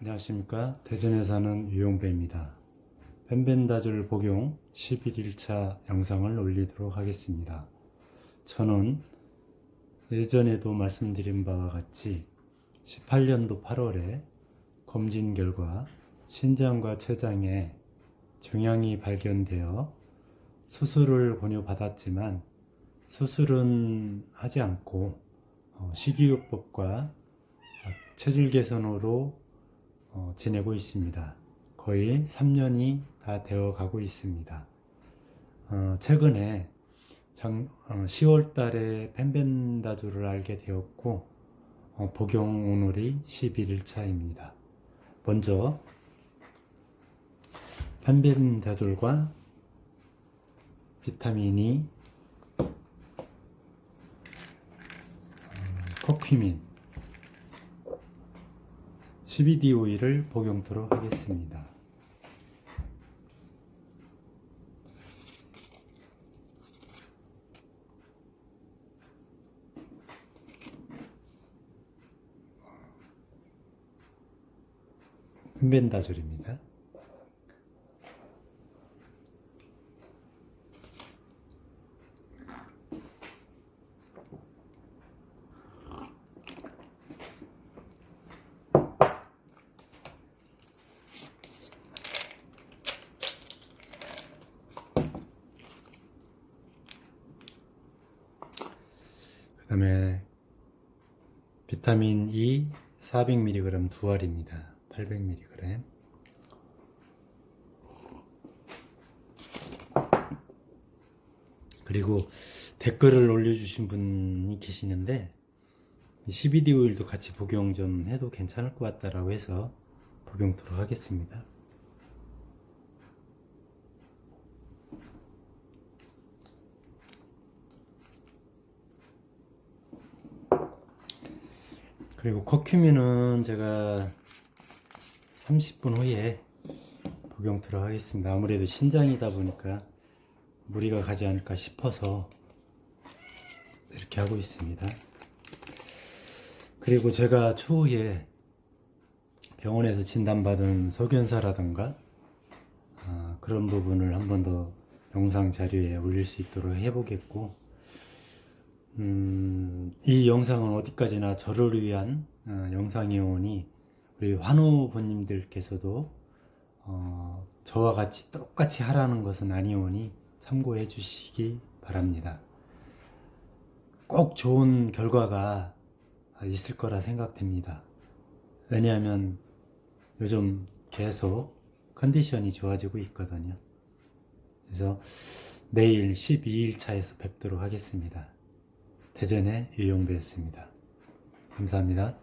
안녕하십니까. 대전에 사는 유용배입니다. 벤벤다졸 복용 11일차 영상을 올리도록 하겠습니다. 저는 예전에도 말씀드린 바와 같이 18년도 8월에 검진 결과 신장과 췌장에 종양이 발견되어 수술을 권유받았지만 수술은 하지 않고 어, 식이요법과 체질 개선으로 어, 지내고 있습니다. 거의 3년이 다 되어 가고 있습니다. 어, 최근에 장, 10월 달에 펜벤다조를 알게 되었고 어, 복용 오늘이 11일차입니다. 먼저 펜벤다졸과 비타민이 어, 코퀴민 12D 오일을 복용토록 하겠습니다. 벤다졸입니다. 그 다음에 비타민 E 400mg 두 알입니다. 800mg. 그리고 댓글을 올려주신 분이 계시는데 12D 오일도 같이 복용 좀 해도 괜찮을 것 같다라고 해서 복용토록 하겠습니다. 그리고 커큐민은 제가 30분 후에 복용토록 하겠습니다. 아무래도 신장이다 보니까 무리가 가지 않을까 싶어서 이렇게 하고 있습니다. 그리고 제가 추후에 병원에서 진단받은 소견사라든가 아, 그런 부분을 한 번 더 영상 자료에 올릴 수 있도록 해보겠고 음, 이 영상은 어디까지나 저를 위한 어, 영상이오니 우리 환우분님들께서도 어, 저와 같이 똑같이 하라는 것은 아니오니 참고해 주시기 바랍니다. 꼭 좋은 결과가 있을 거라 생각됩니다. 왜냐하면 요즘 계속 컨디션이 좋아지고 있거든요. 그래서 내일 12일 차에서 뵙도록 하겠습니다. 대전의 유용배였습니다. 감사합니다.